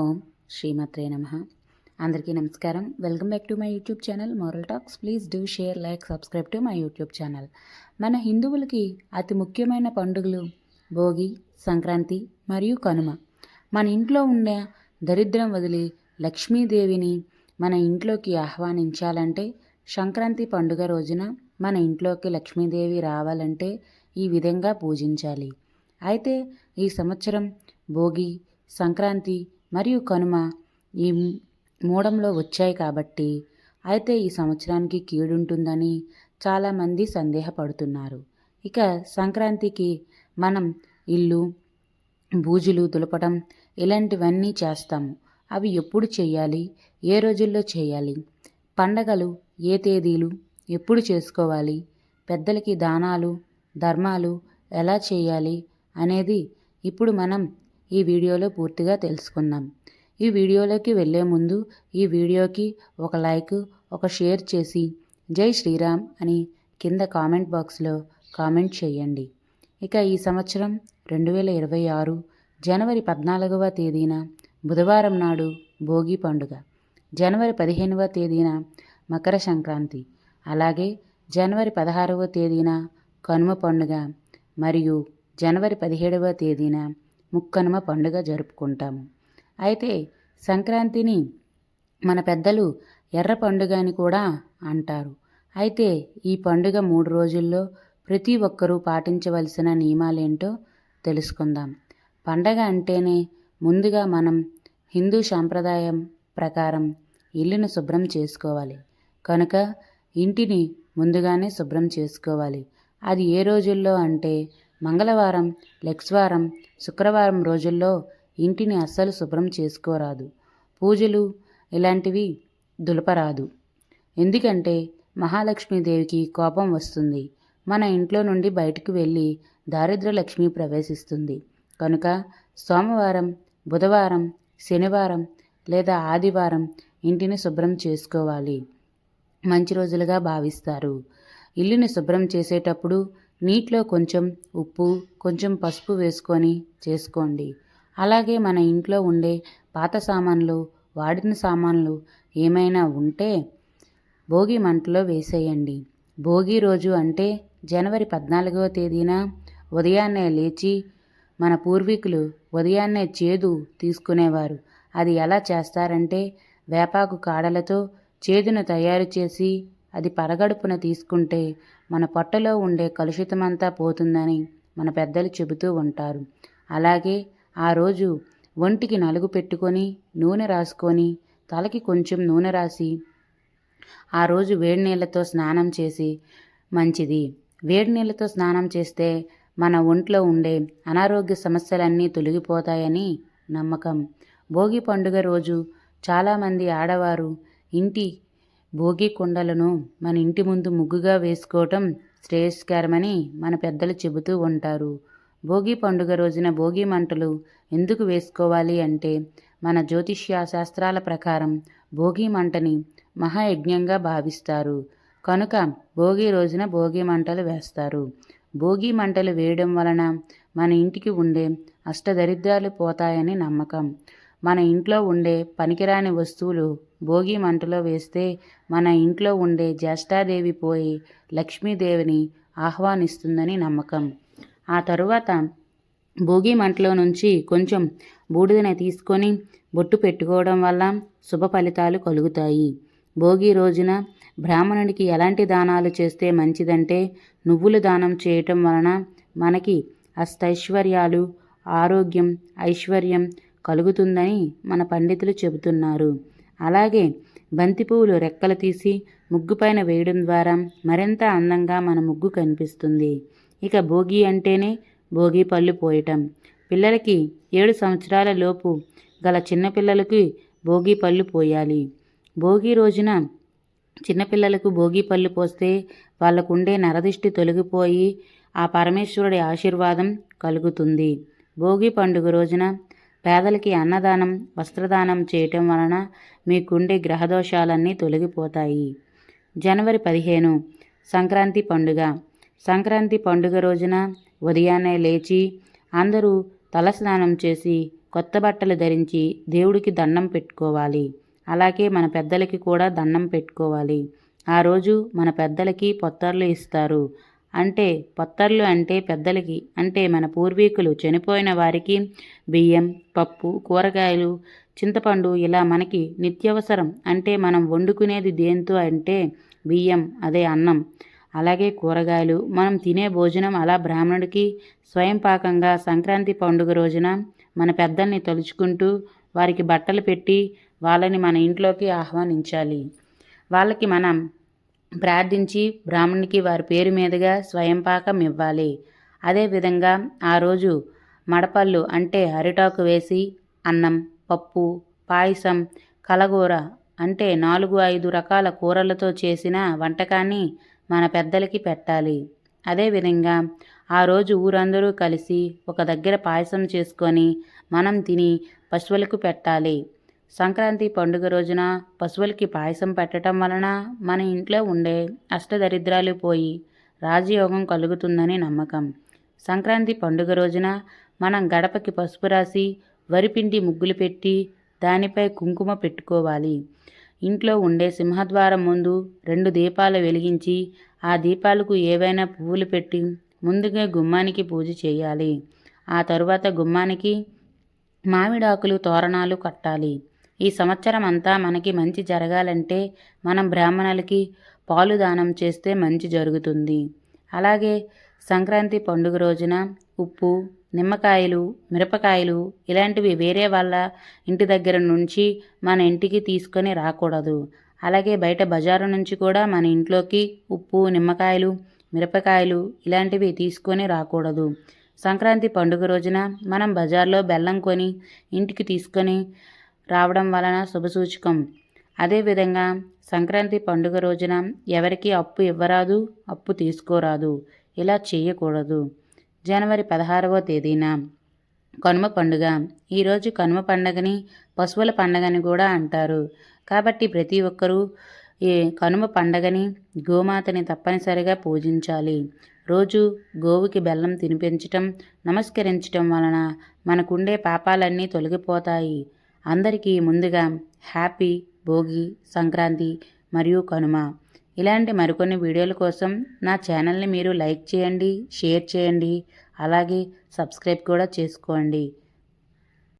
ఓం శ్రీమత్రే నమ. అందరికీ నమస్కారం. Welcome back to my YouTube channel moral talks. Please do share like subscribe to my YouTube channel. మన హిందువులకి అతి ముఖ్యమైన పండుగలు భోగి సంక్రాంతి మరియు కనుమ. మన ఇంట్లో ఉండే దరిద్రం వదిలి లక్ష్మీదేవిని మన ఇంట్లోకి ఆహ్వానించాలంటే సంక్రాంతి పండుగ రోజున మన ఇంట్లోకి లక్ష్మీదేవి రావాలంటే ఈ విధంగా పూజించాలి. అయితే ఈ సంవత్సరం భోగి సంక్రాంతి మరియు కనుమ ఈ మూడంలో వచ్చాయి కాబట్టి అయితే ఈ సంవత్సరానికి కీడుంటుందని చాలామంది సందేహపడుతున్నారు. ఇక సంక్రాంతికి మనం ఇల్లు బూజులు దులపడం ఇలాంటివన్నీ చేస్తాము. అవి ఎప్పుడు చేయాలి? ఏ రోజుల్లో చేయాలి? పండగలు ఏ తేదీలు? ఎప్పుడు చేసుకోవాలి? పెద్దలకి దానాలు ధర్మాలు ఎలా చేయాలి అనేది ఇప్పుడు మనం ఈ వీడియోలో పూర్తిగా తెలుసుకుందాం. ఈ వీడియోలోకి వెళ్ళే ముందు ఈ వీడియోకి ఒక లైక్ ఒక షేర్ చేసి జై శ్రీరామ్ అని కింద కామెంట్ బాక్స్లో కామెంట్ చేయండి. ఇక ఈ సంవత్సరం రెండు వేల ఇరవై ఆరు జనవరి పద్నాలుగవ తేదీన బుధవారం నాడు భోగి పండుగ. జనవరి పదిహేనవ తేదీన మకర సంక్రాంతి. అలాగే జనవరి పదహారవ తేదీన కనుమ పండుగ. మరియు జనవరి పదిహేడవ తేదీన ముక్కనుమ పండుగ జరుపుకుంటాము. అయితే సంక్రాంతిని మన పెద్దలు ఎర్ర పండుగ అని కూడా అంటారు. అయితే ఈ పండుగ మూడు రోజుల్లో ప్రతి ఒక్కరూ పాటించవలసిన నియమాలేంటో తెలుసుకుందాం. పండగ అంటేనే ముందుగా మనం హిందూ సాంప్రదాయం ప్రకారం ఇల్లును శుభ్రం చేసుకోవాలి. కనుక ఇంటిని ముందుగానే శుభ్రం చేసుకోవాలి. అది ఏ రోజుల్లో అంటే మంగళవారం లెక్స్వారం శుక్రవారం రోజుల్లో ఇంటిని అస్సలు శుభ్రం చేసుకోరాదు. పూజలు ఇలాంటివి దులపరాదు. ఎందుకంటే మహాలక్ష్మీదేవికి కోపం వస్తుంది. మన ఇంట్లో నుండి బయటకు వెళ్ళి దారిద్ర్యలక్ష్మి ప్రవేశిస్తుంది. కనుక సోమవారం బుధవారం శనివారం లేదా ఆదివారం ఇంటిని శుభ్రం చేసుకోవాలి. మంచి రోజులుగా భావిస్తారు. ఇల్లుని శుభ్రం చేసేటప్పుడు నీటిలో కొంచెం ఉప్పు కొంచెం పసుపు వేసుకొని చేసుకోండి. అలాగే మన ఇంట్లో ఉండే పాత సామాన్లు వాడిన సామాన్లు ఏమైనా ఉంటే భోగి మంటలో వేసేయండి. భోగి రోజు అంటే జనవరి పద్నాలుగవ తేదీన ఉదయాన్నే లేచి మన పూర్వీకులు ఉదయాన్నే చేదు తీసుకునేవారు. అది ఎలా చేస్తారంటే వేపాకు కాడలతో చేదును తయారు చేసి అది పరగడుపున తీసుకుంటే మన పొట్టలో ఉండే కలుషితమంతా పోతుందని మన పెద్దలు చెబుతూ ఉంటారు. అలాగే ఆ రోజు ఒంటికి నలుగు పెట్టుకొని నూనె రాసుకొని తలకి కొంచెం నూనె రాసి ఆ రోజు వేడి నీళ్ళతో స్నానం చేసి మంచిది. వేడి నీళ్ళతో స్నానం చేస్తే మన ఒంట్లో ఉండే అనారోగ్య సమస్యలన్నీ తొలగిపోతాయని నమ్మకం. భోగి పండుగ రోజు చాలామంది ఆడవారు ఇంటి భోగి కుండలను మన ఇంటి ముందు ముగ్గుగా వేసుకోవటం శ్రేయస్కరమని మన పెద్దలు చెబుతూ ఉంటారు. భోగి పండుగ రోజున భోగి మంటలు ఎందుకు వేసుకోవాలి అంటే మన జ్యోతిష్య శాస్త్రాల ప్రకారం భోగి మంటని మహాయజ్ఞంగా భావిస్తారు. కనుక భోగి రోజున భోగి మంటలు వేస్తారు. భోగి మంటలు వేయడం వలన మన ఇంటికి ఉండే అష్టదరిద్రాలు పోతాయని నమ్మకం. మన ఇంట్లో ఉండే పనికిరాని వస్తువులు భోగి మంటలో వేస్తే మన ఇంట్లో ఉండే జ్యేష్ఠాదేవి పోయి లక్ష్మీదేవిని ఆహ్వానిస్తుందని నమ్మకం. ఆ తరువాత భోగి మంటలో నుంచి కొంచెం బూడిదని తీసుకొని బొట్టు పెట్టుకోవడం వల్ల శుభ ఫలితాలు కలుగుతాయి. భోగి రోజున బ్రాహ్మణుడికి ఎలాంటి దానాలు చేస్తే మంచిదంటే నువ్వులు దానం చేయటం వలన మనకి అష్టైశ్వర్యాలు ఆరోగ్యం ఐశ్వర్యం కలుగుతుందని మన పండితులు చెబుతున్నారు. అలాగే బంతిపువ్వులు రెక్కలు తీసి ముగ్గుపైన వేయడం ద్వారా మరింత అందంగా మన ముగ్గు కనిపిస్తుంది. ఇక భోగి అంటేనే భోగి పళ్ళు పోయటం. పిల్లలకి ఏడు సంవత్సరాల లోపు గల చిన్నపిల్లలకి భోగి పళ్ళు పోయాలి. భోగి రోజున చిన్నపిల్లలకు భోగి పళ్ళు పోస్తే వాళ్ళకుండే నరదిష్టి తొలగిపోయి ఆ పరమేశ్వరుడి ఆశీర్వాదం కలుగుతుంది. భోగి పండుగ రోజున పేదలకి అన్నదానం వస్త్రదానం చేయటం వలన మీకుండే గ్రహదోషాలన్నీ తొలగిపోతాయి. జనవరి పదిహేను సంక్రాంతి పండుగ. సంక్రాంతి పండుగ రోజున ఉదయాన్నే లేచి అందరూ తలస్నానం చేసి కొత్త బట్టలు ధరించి దేవుడికి దండం పెట్టుకోవాలి. అలాగే మన పెద్దలకి కూడా దండం పెట్టుకోవాలి. ఆ రోజు మన పెద్దలకి పొత్తర్లు ఇస్తారు. అంటే పొత్తర్లు అంటే పెద్దలకి అంటే మన పూర్వీకులు చనిపోయిన వారికి బియ్యం పప్పు కూరగాయలు చింతపండు ఇలా మనకి నిత్యవసరం. అంటే మనం వండుకునేది దేంతో అంటే బియ్యం అదే అన్నం. అలాగే కూరగాయలు మనం తినే భోజనం అలా బ్రాహ్మణుడికి స్వయంపాకంగా సంక్రాంతి పండుగ రోజున మన పెద్దల్ని తలుచుకుంటూ వారికి బట్టలు పెట్టి వాళ్ళని మన ఇంట్లోకి ఆహ్వానించాలి. వాళ్ళకి మనం ప్రార్థించి బ్రాహ్మణునికి వారి పేరు మీదుగా స్వయంపాకం ఇవ్వాలి అదేవిధంగా ఆ రోజు మడపళ్ళు అంటే అరిటాకు వేసి అన్నం పప్పు పాయసం కలగూర అంటే నాలుగు ఐదు రకాల కూరలతో చేసిన వంటకాన్ని మన పెద్దలకి పెట్టాలి. అదేవిధంగా ఆ రోజు ఊరందరూ కలిసి ఒక దగ్గర పాయసం చేసుకొని మనం తిని పశువులకు పెట్టాలి. సంక్రాంతి పండుగ రోజున పశువులకి పాయసం పెట్టడం వలన మన ఇంట్లో ఉండే అష్టదరిద్రాలు పోయి రాజయోగం కలుగుతుందని నమ్మకం. సంక్రాంతి పండుగ రోజున మనం గడపకి పసుపు రాసి వరిపిండి ముగ్గులు పెట్టి దానిపై కుంకుమ పెట్టుకోవాలి. ఇంట్లో ఉండే సింహద్వారం ముందు రెండు దీపాలు వెలిగించి ఆ దీపాలకు ఏవైనా పువ్వులు పెట్టి ముందుగా గుమ్మానికి పూజ చేయాలి. ఆ తరువాత గుమ్మానికి మామిడాకులు తోరణాలు కట్టాలి. ఈ సంవత్సరం అంతా మనకి మంచి జరగాలంటే మనం బ్రాహ్మణులకి పాలు దానం చేస్తే మంచి జరుగుతుంది. అలాగే సంక్రాంతి పండుగ రోజున ఉప్పు నిమ్మకాయలు మిరపకాయలు ఇలాంటివి వేరే వాళ్ళ ఇంటి దగ్గర నుంచి మన ఇంటికి తీసుకొని రాకూడదు. అలాగే బయట బజారు నుంచి కూడా మన ఇంట్లోకి ఉప్పు నిమ్మకాయలు మిరపకాయలు ఇలాంటివి తీసుకొని రాకూడదు. సంక్రాంతి పండుగ రోజున మనం బజార్లో బెల్లం కొని ఇంటికి తీసుకొని రావడం వలన శుభసూచకం. అదేవిధంగా సంక్రాంతి పండుగ రోజున ఎవరికి అప్పు ఇవ్వరాదు అప్పు తీసుకోరాదు. ఇలా చేయకూడదు. జనవరి పదహారవ తేదీన కనుమ పండుగ. ఈరోజు కనుమ పండుగని పశువుల పండుగని కూడా అంటారు. కాబట్టి ప్రతి ఒక్కరూ ఈ కనుమ పండగని గోమాతని తప్పనిసరిగా పూజించాలి. రోజు గోవుకి బెల్లం తినిపించటం నమస్కరించటం వలన మనకుండే పాపాలన్నీ తొలగిపోతాయి. అందరికీ ముందుగా హ్యాపీ భోగి సంక్రాంతి మరియు కనుమ. ఇలాంటి మరికొన్ని వీడియోల కోసం నా ఛానల్ని మీరు లైక్ చేయండి షేర్ చేయండి అలాగే సబ్స్క్రైబ్ కూడా చేసుకోండి.